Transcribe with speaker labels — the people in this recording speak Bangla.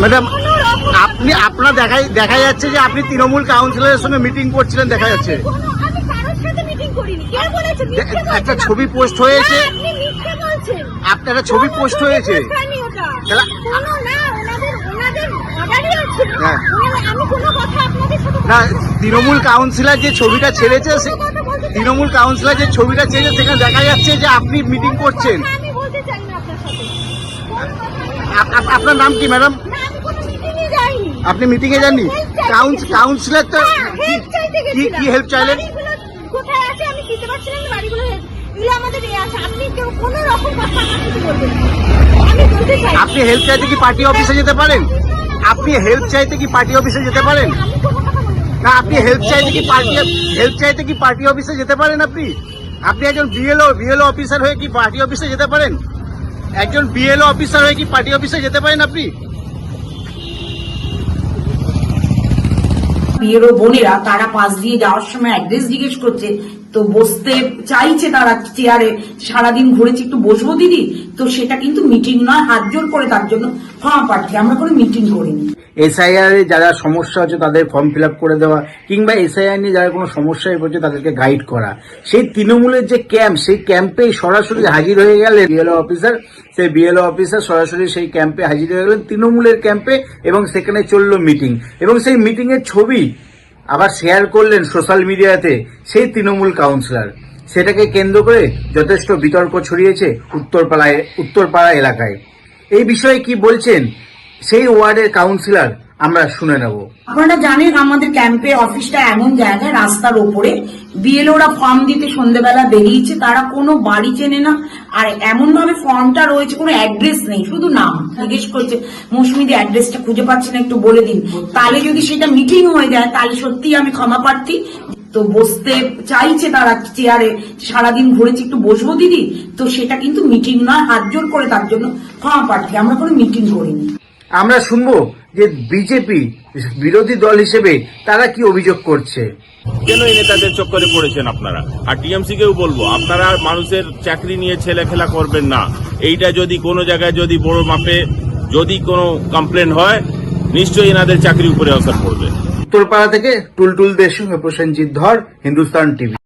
Speaker 1: ম্যাডাম আপনি আপনার দেখাই দেখা যাচ্ছে যে আপনি তৃণমূল কাউন্সিলরের সঙ্গে মিটিং করছিলেন দেখা যাচ্ছে। একটা ছবি পোস্ট হয়েছে। আপনার একটা ছবি পোস্ট হয়েছে।
Speaker 2: না।
Speaker 1: হ্যাঁ। তৃণমূল কাউন্সিলর যে ছবিটা ছেড়েছে তৃণমূল কাউন্সিলর যে ছবিটা ছেড়েছে সেখানে দেখা যাচ্ছে যে আপনি মিটিং করছেন।
Speaker 2: আপনার
Speaker 1: নাম কি, ম্যাডাম। আপনি মিটিং এ যাননি কাউন্সিলর তো কি কি হেল্প চাইলেন।
Speaker 2: আপনি
Speaker 1: আপনি হেল্প চাইতে কি পার্টি অফিসে যেতে পারেন আপনি হেল্প চাইতে কি পার্টি অফিসে যেতে পারেন।
Speaker 2: না,
Speaker 1: আপনি হেল্প চাইতে কি পার্টি হেল্প চাইতে কি পার্টি অফিসে যেতে পারেন আপনি আপনি একজন বিএলও বিএলও অফিসার হয়ে কি পার্টি অফিসে যেতে পারেন একজন বিএলও অফিসার হয়ে কি পার্টি অফিসে যেতে পারেন আপনি?
Speaker 3: বিয়েরও বোনেরা, তারা পাশ দিয়ে যাওয়ার সময় অ্যাড্রেস জিজ্ঞেস করছে, তো বসতে চাইছে তারা চেয়ারে সারাদিন ঘুরেছে, একটু বসবো দিদি? তো সেটা কিন্তু মিটিং নয়, হাত জোর করে তার জন্য ক্ষমা পাচ্ছি আমরা কোনো মিটিং করিনি।
Speaker 1: এসআইআর এ যারা সমস্যা হচ্ছে তাদের ফর্ম ফিল করে দেওয়া, কিংবা এসআইআর নিয়ে যারা কোনো সমস্যায় পড়ছে তাদেরকে গাইড করা। সেই তৃণমূলের যে ক্যাম্প সেই ক্যাম্পে সরাসরি হাজির হয়ে গেলেন বিএলও অফিসার সেই বিএলও অফিসার সরাসরি সেই ক্যাম্পে হাজির হয়ে গেলেন তৃণমূলের ক্যাম্পে এবং সেখানে চলল মিটিং এবং সেই মিটিং এর ছবি আবার শেয়ার করলেন সোশ্যাল মিডিয়াতে সেই তৃণমূল কাউন্সিলর সেটাকে কেন্দ্র করে যথেষ্ট বিতর্ক ছড়িয়েছে উত্তরপাড়ায়, উত্তরপাড়া এলাকায়। এই বিষয়ে কি বলছেন? সেই ওয়ার্ডের কাউন্সিলর আমরা শুনে নেব।
Speaker 3: আপনারা জানেন আমাদের ক্যাম্পে অফিসটা এমন জায়গায়, রাস্তার ওপরে। বিএলওরা ফর্ম দিতে সন্ধ্যেবেলা বেরিয়েছে, তারা কোনো বাড়ি চেনে না। আর এমন ভাবে ফর্মটা রয়েছে, কোনো অ্যাড্রেস নেই, শুধু নাম জিজ্ঞেস করছে, মৌসুমিদি অ্যাড্রেসটা খুঁজে পাচ্ছি না, একটু বলে দিন। তাহলে যদি সেটা মিটিং হয়ে যায়, তাহলে সত্যি আমি ক্ষমা প্রার্থী। তো বসতে চাইছে তারা চেয়ারে সারাদিন ঘুরেছে, একটু বসবো দিদি? তো সেটা কিন্তু মিটিং নয়, হাত জোর করে তার জন্য ক্ষমা প্রার্থী। আমরা কোনো মিটিং করিনি।
Speaker 1: আমরা শুনব যে বিজেপি বিরোধী দল হিসেবে তারা কি অভিযোগ করছে।
Speaker 4: কেন এই নেতাদের চক্করে পড়েছেন আপনারা? আর টিএমসি কেও বলব আপনারা মানুষের চাকরি নিয়ে ছেলে খেলা করবেন না। এইটা যদি কোনো জায়গায় যদি বড় মাপে যদি কোনো কমপ্লেন হয় নিশ্চয়ই এনাদের চাকরির উপরে অসর পড়বে।
Speaker 1: উত্তরপাড়া থেকে টুলটুলদের সঙ্গে প্রসেনজিৎ ধর হিন্দুস্তান টিভি।